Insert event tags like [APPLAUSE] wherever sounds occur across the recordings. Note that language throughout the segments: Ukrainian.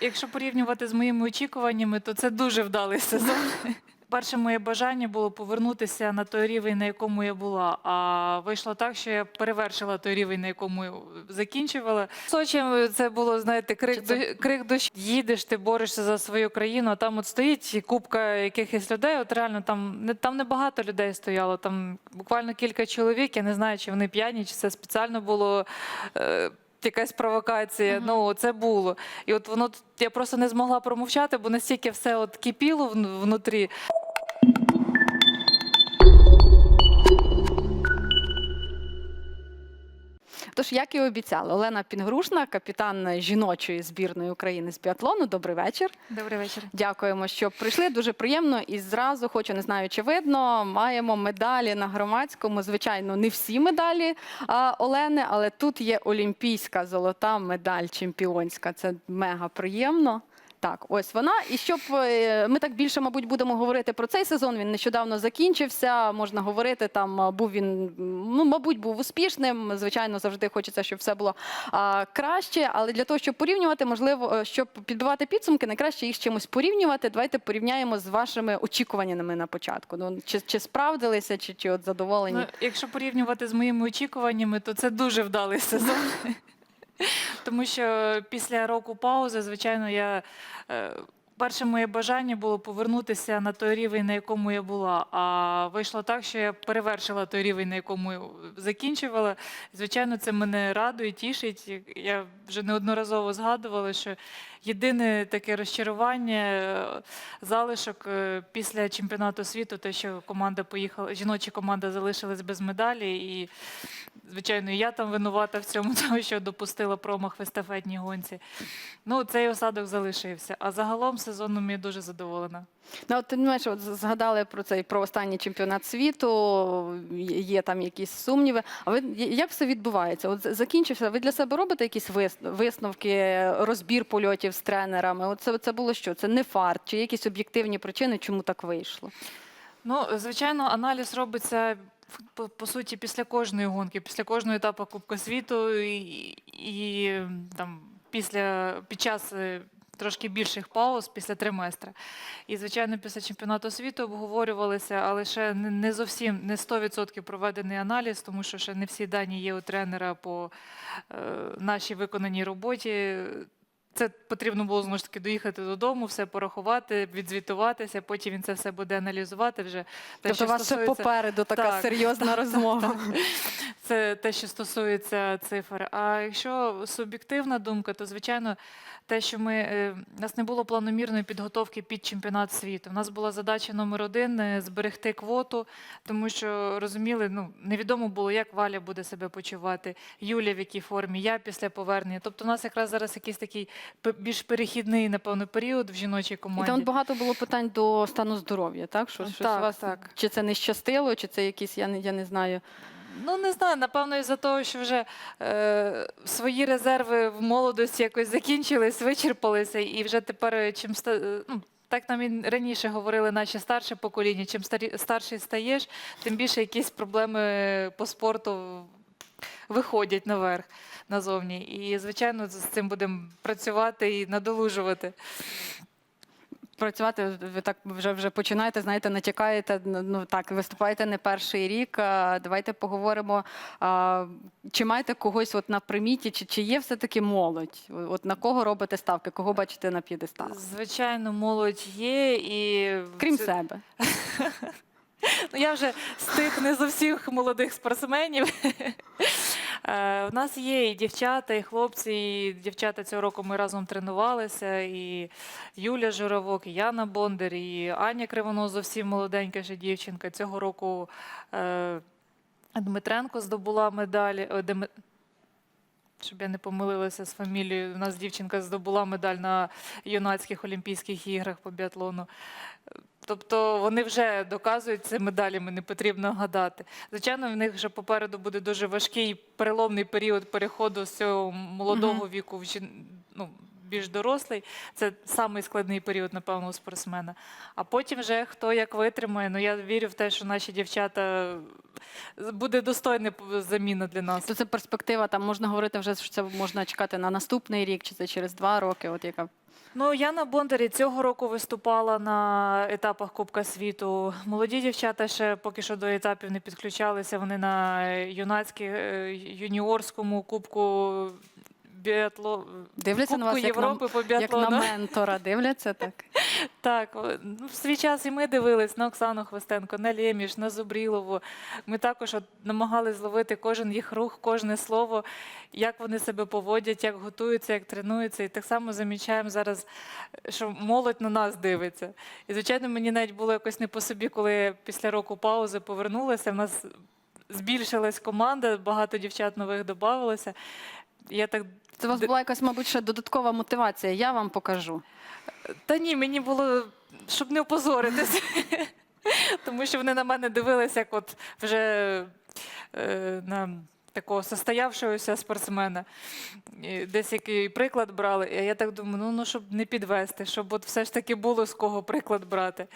Якщо порівнювати з моїми очікуваннями, то це дуже вдалий сезон. [LAUGHS] Перше моє бажання було повернутися на той рівень, на якому я була. А вийшло так, що я перевершила той рівень, на якому я закінчувала. Сочі це було, знаєте, крик, до, крик душі. Їдеш, ти борешся за свою країну, а там от стоїть купка якихось людей. От реально там не там небагато людей стояло. Там буквально кілька чоловік. Я не знаю, чи вони п'яні, чи це спеціально було. Е, Якась провокація, ну це було. І от воно я просто не змогла промовчати, бо настільки все от кипіло внутрі. Тож, як і обіцяла, Олена Пінгрушна, капітан жіночої збірної України з біатлону. Добрий вечір. Добрий вечір. Дякуємо, що прийшли. Дуже приємно. І зразу хочу, не знаю, чи видно. Маємо медалі на громадському. Звичайно, не всі медалі а, Олени, але тут є олімпійська золота медаль чемпіонська. Це мега приємно. Так, ось вона. І щоб е, ми так більше, мабуть, будемо говорити про цей сезон. Він нещодавно закінчився. Можна говорити, там був він, ну мабуть, був успішним. Звичайно, завжди хочеться, щоб все було а, краще. Але для того, щоб порівнювати, можливо, е, щоб підбивати підсумки, найкраще їх з чимось порівнювати. Давайте порівняємо з вашими очікуваннями на початку. Ну чи, чи справдилися, чи, чи от задоволені? Ну, якщо порівнювати з моїми очікуваннями, то це дуже вдалий сезон. Тому що після року паузи, звичайно, я е, перше моє бажання було повернутися на той рівень, на якому я була. А вийшло так, що я перевершила той рівень, на якому закінчувала. Звичайно, це мене радує, тішить. Я вже неодноразово згадувала, що єдине таке розчарування, е, залишок е, після чемпіонату світу, те, що команда поїхала, жіноча команда залишилась без медалі. І, звичайно, і я там винувата в цьому, [LAUGHS] тому що допустила промах в естафетній гонці. Ну, цей осадок залишився. А загалом сезоном я дуже задоволена. Ну, от, ти знаєш, от згадали про цей про останній чемпіонат світу. є- Є там якісь сумніви. А ви як все відбувається? От закінчився. Ви для себе робите якісь висновки, розбір польотів з тренерами? От це, це було що? Це не фарт, чи якісь об'єктивні причини, чому так вийшло? Ну, звичайно, аналіз робиться по, по суті після кожної гонки, після кожного етапу Кубка світу і, і там після під час е, трошки більших пауз після триместра. І, звичайно, після чемпіонату світу обговорювалися, але ще не, не зовсім не 100% проведений аналіз, тому що ще не всі дані є у тренера по е, нашій виконаній роботі. Це потрібно було знову ж таки доїхати додому, все порахувати, відзвітуватися. Потім він це все буде аналізувати вже. Те, тобто у вас ще попереду така Так, серйозна [LAUGHS] розмова. це те, що стосується цифр. А якщо суб'єктивна думка, то звичайно те, що ми е, у нас не було планомірної підготовки під чемпіонат світу. У нас була задача номер один е, зберегти квоту, тому що розуміли, ну невідомо було, як Валя буде себе почувати, Юля в якій формі, я після повернення. Тобто, у нас якраз зараз якийсь такий більш перехідний, напевно, період в жіночій І команді. там багато було питань до стану здоров'я, так? Що, щось Так, вас, так. Чи це не щастило, чи це якісь, я не, я не знаю. Ну, не знаю, напевно, із-за того, що вже е, свої резерви в молодості якось закінчились, вичерпалися, і вже тепер е, чим ста, е, ну, так нам і раніше говорили наші старше покоління, чим старі, старший стаєш, тим більше якісь проблеми по спорту виходять наверх назовні. І, звичайно, з цим будемо працювати і надолужувати. Працювати ви так вже вже починаєте, знаєте, натякаєте. Ну так, виступаєте не перший рік. Давайте поговоримо. Чи маєте когось от на приміті, чи, чи є все-таки молодь? От на кого робите ставки? Кого бачите на п'єдесталах? Звичайно, молодь є і Крім це- себе. [LAUGHS] Ну, я вже з тих не зовсім молодих спортсменів. Е, У нас є і дівчата, і хлопці, і дівчата цього року ми разом тренувалися. І Юля Журавок, і Яна Бондар, і Аня Кривонос, зовсім молоденька ще дівчинка. Цього року е, Дмитренко здобула медаль. е, Щоб я не помилилася з фамілією, у нас дівчинка здобула медаль на юнацьких Олімпійських іграх по біатлону. Тобто вони вже доказують це медалями, не потрібно гадати. Звичайно, в них вже попереду буде дуже важкий переломний період переходу з цього молодого віку в жін... ну, більш дорослий. Це самий складний період, напевно, у спортсмена. А потім вже хто як витримає. Ну я вірю в те, що наші дівчата буде достойна заміна для нас. То це перспектива, там можна говорити вже, що це можна чекати на наступний рік, чи це через два роки. От яка Ну, я на Бондарі цього року виступала на етапах Кубка світу. Молоді дівчата ще поки що до етапів не підключалися. Вони на юнацькій е, юніорському кубку біатло... дивляться на Кубку вас як на, Європи по як на ментора. Дивляться так. [LAUGHS] Так, ну, в свій час і ми дивились на Оксану Хвостенко, на Лєміш, на Зубрілову. Ми також от намагалися зловити кожен їх рух, кожне слово, як вони себе поводять, як готуються, як тренуються. І так само замічаємо зараз, що молодь на нас дивиться. І, звичайно, мені навіть було якось не по собі, коли після року паузи повернулася. В нас збільшилась команда, багато дівчат нових додавалося. Я так Це у вас була якась, мабуть, ще додаткова мотивація. Я вам покажу. Та ні, мені було, щоб не опозоритися. [LAUGHS] Тому що вони на мене дивилися, як от вже е, на такого состоявшогося спортсмена. І десь який приклад брали. А я так думаю, ну, ну щоб не підвести, щоб от все ж таки було з кого приклад брати.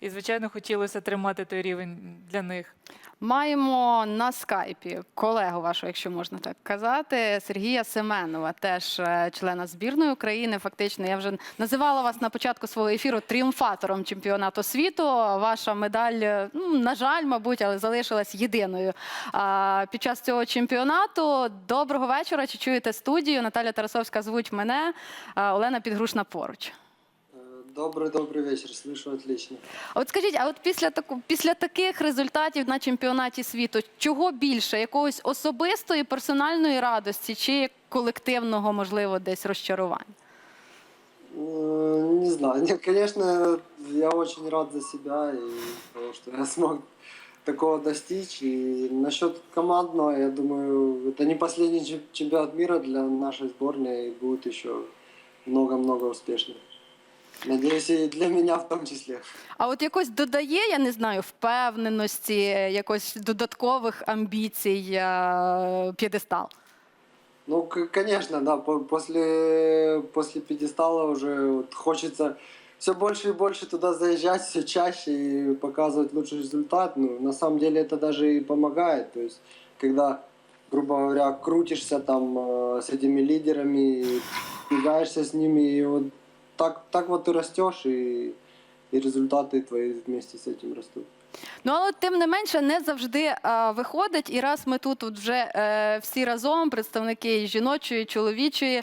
І, звичайно, хотілося тримати той рівень для них. Маємо на скайпі колегу вашого, якщо можна так казати, Сергія Семенова, теж е, члена збірної України. Фактично, я вже називала вас на початку свого ефіру тріумфатором чемпіонату світу. Ваша медаль, е, ну на жаль, мабуть, але залишилась єдиною а, під час цього чемпіонату Доброго вечора. Чи чуєте студію? Наталя Тарасовська звуть мене, а, Олена Підгрушна поруч. Э, Добрый, добрый вечер, слышу отлично. А От скажіть, а от після таку після таких результатів на чемпіонаті світу, чого більше? Якогось особистої персональної радості чи колективного, можливо, десь розчарування? Э, Не знаю, нет, конечно, [LAUGHS] я очень рад за себя и того, что я смог такого достичь. И насчет командного, я думаю, это не последний чемпионат мира для нашей сборной, и будет еще много-много успешных. Надеюсь, и для меня в том числе. А от якось додає, я не знаю, впевненості, якось додаткових амбіцій е, п'єдестал. Ну, конечно, да, после пьедестала уже вот хочется все больше и больше туда заезжать, все чаще и показывать лучший результат. Ну, на самом деле это даже и помогает. То есть, когда, грубо говоря, крутишься там э, с этими лидерами, тягаешься с ними, и вот так, так вот ты растешь, и, и результаты твои вместе с этим растут. Ну але тим не менше не завжди е, виходить. І раз ми тут от вже е, всі разом, представники жіночої, чоловічої е,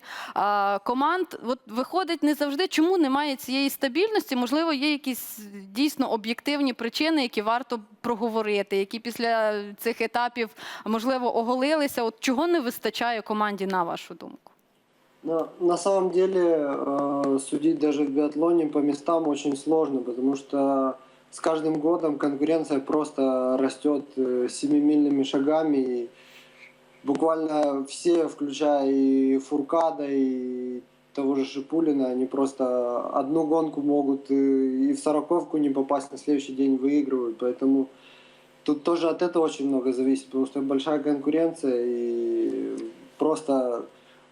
команд, от виходить не завжди. Чому немає цієї стабільності? Можливо, є якісь дійсно об'єктивні причини, які варто проговорити, які після цих етапів можливо оголилися. От чого не вистачає команді, на вашу думку? На самом деле э, судить даже в биатлоне по местам очень сложно, потому что с каждым годом конкуренция просто растет э, семимильными шагами. И буквально все, включая и Фуркада, и того же Шипулина, они просто одну гонку могут э, и в сороковку не попасть, на следующий день выигрывают. Поэтому тут тоже от этого очень много зависит, потому что большая конкуренция и просто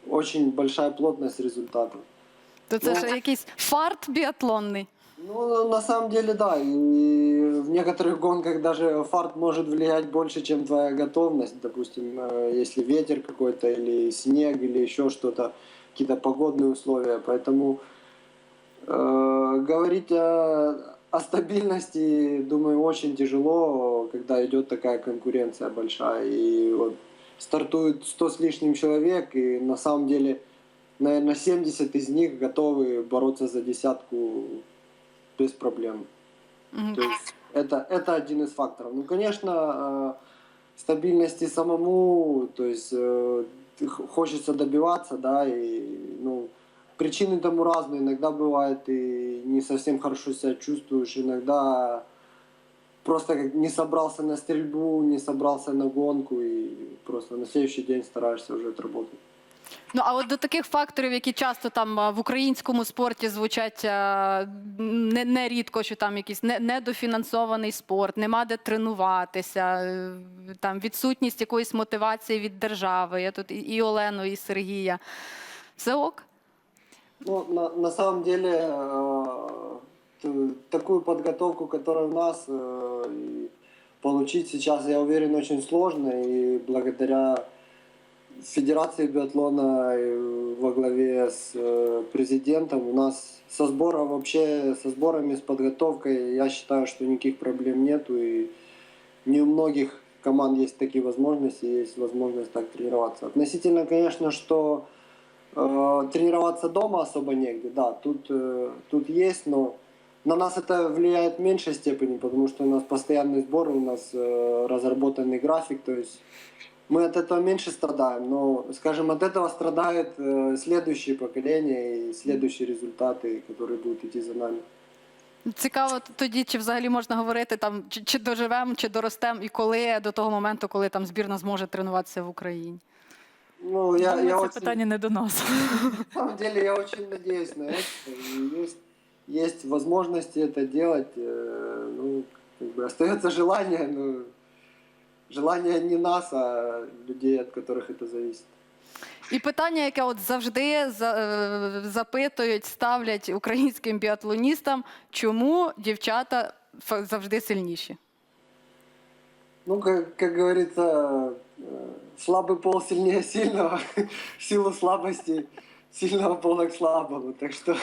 очень большая плотность результатов. То це Ну, ж якийсь фарт біатлонний. Ну, на самом деле, да. И в некоторых гонках даже фарт может влиять больше, чем твоя готовность. Допустим, э, если ветер какой-то, или снег, или еще что-то, какие-то погодные условия. Поэтому э, говорить о, о стабильности, думаю, очень тяжело, когда идет такая конкуренция большая. И вот стартует 100 с лишним человек, и на самом деле, наверное, 70 из них готовы бороться за десятку без проблем. Мгм. То есть это, это один из факторов. Ну, конечно, э, стабильности самому, то есть э, хочется добиваться, да, и ну, причины тому разные. Иногда бывает и не совсем хорошо себя чувствуешь, иногда просто не собрался на стрельбу, не собрался на гонку, и просто на следующий день стараешься уже отработать. Ну а от до таких факторів, які часто там в українському спорті звучать а, не, не рідко, що там якийсь не- недофінансований спорт, нема де тренуватися, е, там відсутність якоїсь мотивації від держави. Я тут і- і Олену, і Сергія. Все ок. Ну, на, на самом деле, э, т- такую подготовку, нас, э, сейчас, я уверен, очень сложно. И благодаря Федерации биатлона э, во главе с э, президентом у нас со сбором вообще, со сборами, с подготовкой, я считаю, что никаких проблем нету. И не у многих команд есть такие возможности, есть возможность так тренироваться. Относительно, конечно, что Э, тренироваться дома особо негде, да, тут, э, тут есть, но на нас это влияет в меньшей степени, потому что у нас постоянный сбор, у нас э, разработанный график, то есть мы от этого меньше страдаем, но, скажем, от этого страдает э, следующее поколение и следующие результаты, которые будут идти за нами. Цікаво тоді, чи взагалі можна говорити там, чи, чи доживемо, чи доростемо, і коли до того моменту, коли там збірна зможе тренуватися в Україні. Ну, я, Думаю, я це очень- питання не до нас. На самом деле я очень надеюсь на это. И Есть, есть возможности это делать. э, Ну, как бы остается желание, но желание не нас, а людей, от которых это зависит. І питання, яке от завжди за- е, запитують, ставлять українським біатлоністам, чому дівчата фа- завжди сильніші? Ну, как, как говорится, э, слабый пол сильнее сильного, [LAUGHS] в силу слабости сильного пола к слабому. Так что,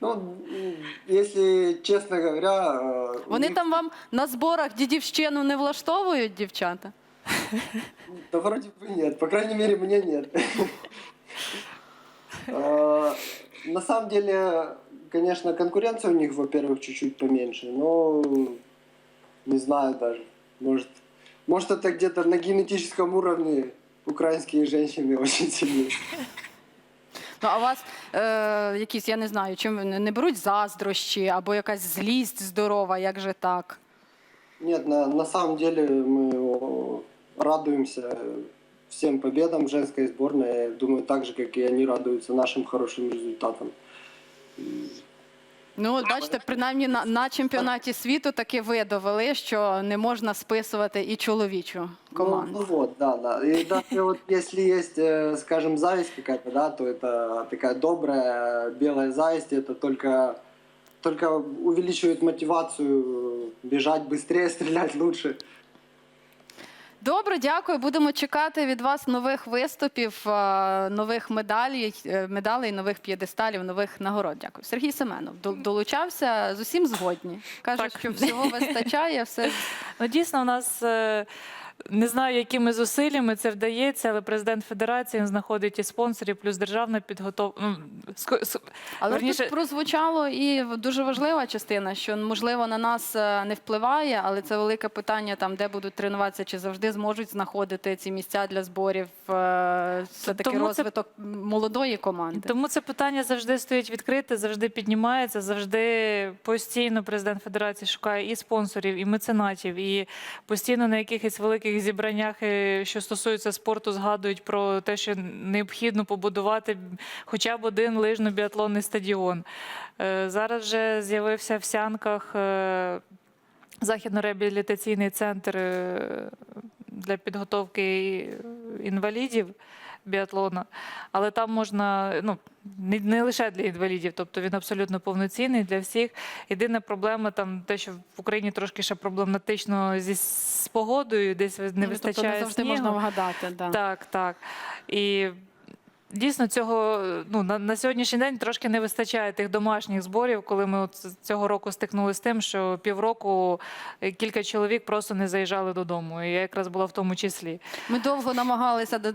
ну, м, если честно говоря... э, у Вони них- там вам на зборах дідівщину не влаштовують, дівчата? Да вроде бы нет, по крайней мере мне нет. Э, На самом деле, конечно, конкуренция у них, во-первых, чуть-чуть поменьше, но не знаю даже. Может, может это где-то на генетическом уровне украинские женщины [LAUGHS] очень сильные. Ну, а вас е, якісь, я не знаю, чим не беруть заздрощі або якась злість здорова, як же так? Нет, на, на самом деле мы радуємося всем победам женской сборной. Я думаю, так же, как и они радуются нашим хорошим результатам. Ну, от бачите, принаймні на, на чемпіонаті світу таки ви довели, що не можна списувати і чоловічу команду. Ну, ну вот, да, да. И даже вот если есть, э, скажем, зависть какая-то, да, то это такая добрая белая зависть, это только, только увеличивает мотивацию бежать быстрее, стрелять [LAUGHS] лучше. Добре, дякую. Будемо чекати від вас нових виступів, е, нових медалей, е, медалей, нових п'єдесталів, нових нагород. Дякую. Сергій Семенов долучався з усім згодні. Каже, що всього вистачає, все [LAUGHS] Ну, дійсно, у нас е, не знаю, якими зусиллями це вдається, але президент Федерації знаходить і спонсорів, плюс державна підготовка. Ну, Але верніше, тут прозвучало і дуже важлива частина, що можливо на нас е, не впливає, але це велике питання, там де будуть тренуватися, чи завжди зможуть знаходити ці місця для зборів. Тому це- розвиток молодої команди. Тому це питання завжди стоїть відкрите, завжди піднімається, завжди постійно президент Федерації шукає і спонсорів, і меценатів, і постійно на якихось великих зібраннях, е, що стосуються спорту, згадують про те, що необхідно побудувати хоча б один лижно-біатлонний стадіон. Е, Зараз вже з'явився в Сянках е, західно-реабілітаційний центр для підготовки інвалідів біатлона, але там можна ну не, не лише для інвалідів, тобто він абсолютно повноцінний для всіх. Єдина проблема там те, що в Україні трошки ще проблематично зі з погодою, десь не Ну, вистачає тобто не завжди снігу. можна вгадати. Да. Так, так. І дійсно цього ну, на, на сьогоднішній день трошки не вистачає тих домашніх зборів, коли ми от цього року стикнулися з тим, що півроку е, кілька чоловік просто не заїжджали додому. І я якраз була в тому числі. Ми довго намагалися до-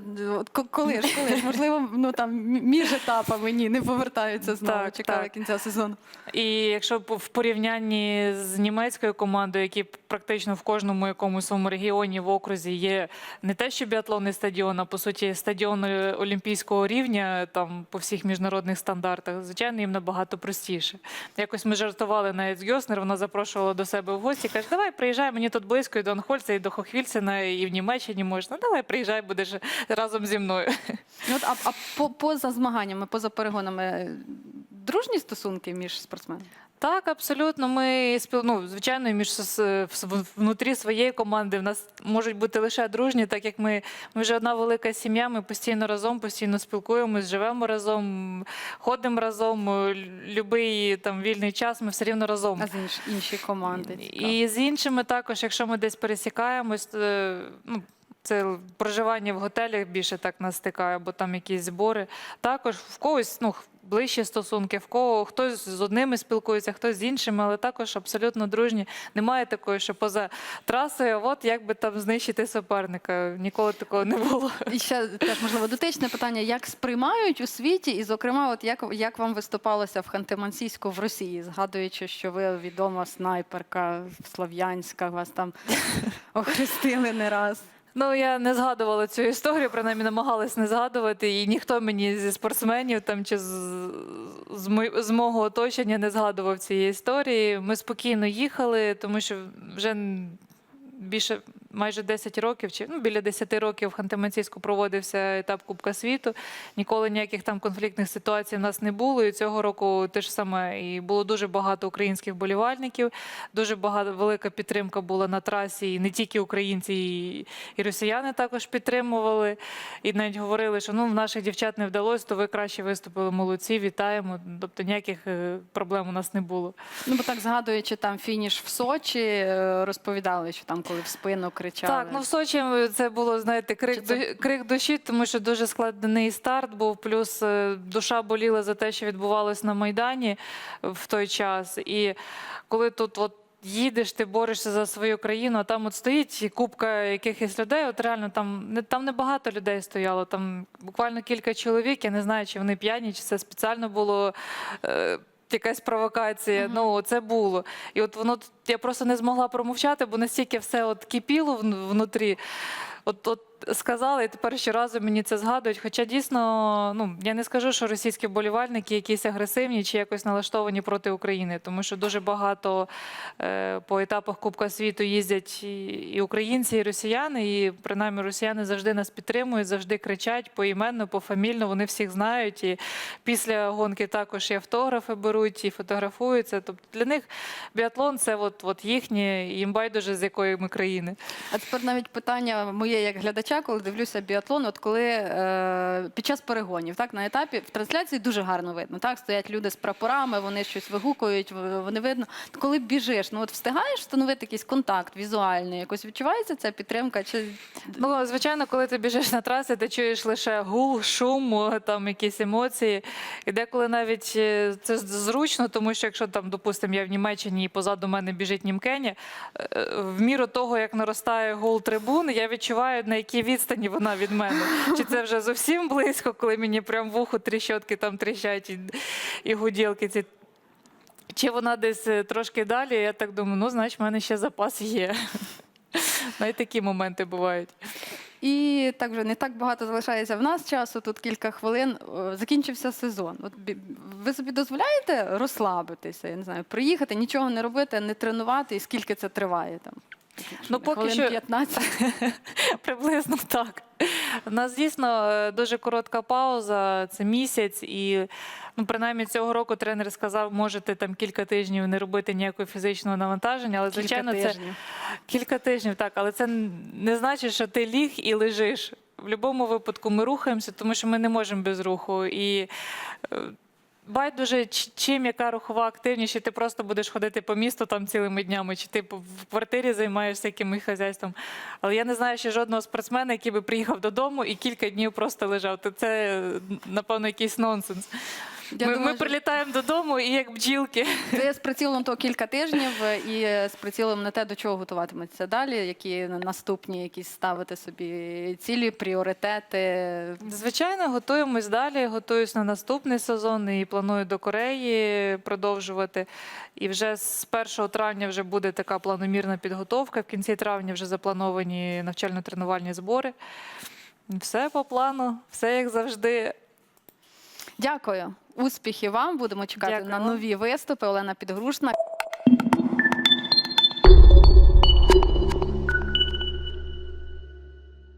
коли ж, коли ж, можливо, ну там між етапами ні, не повертаються знову. Так, чекали так. кінця сезону. І якщо в порівнянні з німецькою командою, які практично в кожному якомусь своєму регіоні в окрузі є не те, що біатлонний стадіон, а по суті стадіон е, рівня там по всіх міжнародних стандартах, звичайно, їм набагато простіше. Якось ми жартували навіть з Йоснер, вона запрошувала до себе в гості, каже, давай приїжджай, мені тут близько і до Анхольца, і до Хохвільцина, і в Німеччині можна. Давай приїжджай, будеш разом зі мною. Ну, От, а, а по, поза змаганнями, поза перегонами, дружні стосунки між спортсменами? Так, абсолютно. Ми спіл... ну, звичайно, між внутрі своєї команди в нас можуть бути лише дружні, так як ми, ми вже одна велика сім'я, ми постійно разом, постійно спілкуємось, живемо разом, ходимо разом. е, Любий там вільний час, ми все рівно разом. А з інші, інші команди. цікаво. І з іншими також, якщо ми десь пересікаємось, то, е, ну, це проживання в готелях більше так нас стикає, бо там якісь збори. Також в когось ну, ближчі стосунки, в кого хтось з одними спілкується, хтось з іншими, але також абсолютно дружні. Немає такої, що поза трасою, от як би там знищити суперника. Ніколи такого не було. І ще теж можливо дотичне питання: як сприймають у світі, і, зокрема, от як, як вам виступалося в Ханти-Мансійську в Росії, згадуючи, що ви відома снайперка слов'янська, вас там [LAUGHS] охрестили не раз. Ну, я не згадувала цю історію, принаймні намагалась не згадувати, і ніхто мені зі спортсменів там чи з, з, з мого оточення не згадував цієї історії. Ми спокійно їхали, тому що вже більше майже 10 років, чи ну, біля 10 років в Ханты-Мансійську проводився етап Кубка світу. Ніколи ніяких там конфліктних ситуацій в нас не було. І цього року те ж саме. І було дуже багато українських болівальників, дуже багато велика підтримка була на трасі. І не тільки українці, і, і росіяни також підтримували. І навіть говорили, що ну в наших дівчат не вдалося, то ви краще виступили. Молодці, вітаємо. Тобто ніяких е, проблем у нас не було. Ну, бо так згадуючи там фініш в Сочі, е, розповідали, що там, коли в спину кричали. Так, ну в Сочі це було, знаєте, крик, це- крик душі, тому що дуже складний старт був. Плюс е, душа боліла за те, що відбувалось на Майдані в той час. І коли тут от. Їдеш, ти борешся за свою країну, а там от стоїть купка якихось людей. От реально там не там небагато людей стояло. Там буквально кілька чоловік. Я не знаю, чи вони п'яні, чи це спеціально було. Якась провокація, ну це було. І от воно я просто не змогла промовчати, бо настільки все от кипіло внутрі. От, от сказали, і тепер щоразу мені це згадують. Хоча дійсно, ну я не скажу, що російські болівальники якісь агресивні чи якось налаштовані проти України, тому що дуже багато е, по етапах Кубка світу їздять і українці, і росіяни. І принаймні росіяни завжди нас підтримують, завжди кричать поіменно, пофамільно. Вони всіх знають. І після гонки також і автографи беруть, і фотографуються. Тобто для них біатлон це от, от їхнє, їм байдуже з якої ми країни. А тепер навіть питання моє як глядача, коли дивлюся біатлон, от коли е, під час перегонів, так на етапі в трансляції дуже гарно видно. Так стоять люди з прапорами, вони щось вигукують, вони видно. Коли біжиш, ну от встигаєш встановити якийсь контакт візуальний, якось відчувається ця підтримка? Чи Ну, звичайно, коли ти біжиш на трасі, ти чуєш лише гул, шум, там якісь емоції. І деколи навіть е, це зручно, тому що якщо там, допустимо, я в Німеччині і позаду мене біжить Німкеня, е, в міру того, як наростає гул трибун, я відчуваю, на якій відстані вона від мене. Чи це вже зовсім близько, коли мені прям в тріщотки там тріщать і, і гуділки ці. Чи вона десь е, трошки далі, я так думаю, ну, значить, в мене ще запас є. [LAUGHS] Навіть такі моменти бувають. І так вже не так багато залишається в нас часу, тут кілька хвилин. Закінчився сезон. От ви собі дозволяєте розслабитися, я не знаю, приїхати, нічого не робити, не тренувати, і скільки це триває там? Ну, поки Хвилин що- 15. [LAUGHS] Приблизно так. У нас дійсно дуже коротка пауза, це місяць, і ну, принаймні цього року тренер сказав, можете там кілька тижнів не робити ніякого фізичного навантаження, але звичайно, кілька це кілька тижнів, так, але це не значить, що ти ліг і лежиш. В будь-якому випадку ми рухаємося, тому що ми не можемо без руху. І е, байдуже, чим яка рухова активність, чи ти просто будеш ходити по місту там цілими днями, чи ти в квартирі займаєшся якимось хазяйством. Але я не знаю ще жодного спортсмена, який би приїхав додому і кілька днів просто лежав. То це, напевно, якийсь нонсенс. Я ми, думаю, ми що- прилітаємо додому і як бджілки. Це з прицілом то кілька тижнів і з прицілом на те, до чого готуватиметься далі, які наступні якісь ставити собі цілі, пріоритети. Звичайно, готуємось далі. Готуюсь на наступний сезон і планую до Кореї продовжувати. І вже з 1 травня вже буде така планомірна підготовка. В кінці травня вже заплановані навчально-тренувальні збори. Все по плану, все як завжди. Дякую. Успіхів вам. Будемо чекати Дякую на нові виступи. Олена Підгрушна.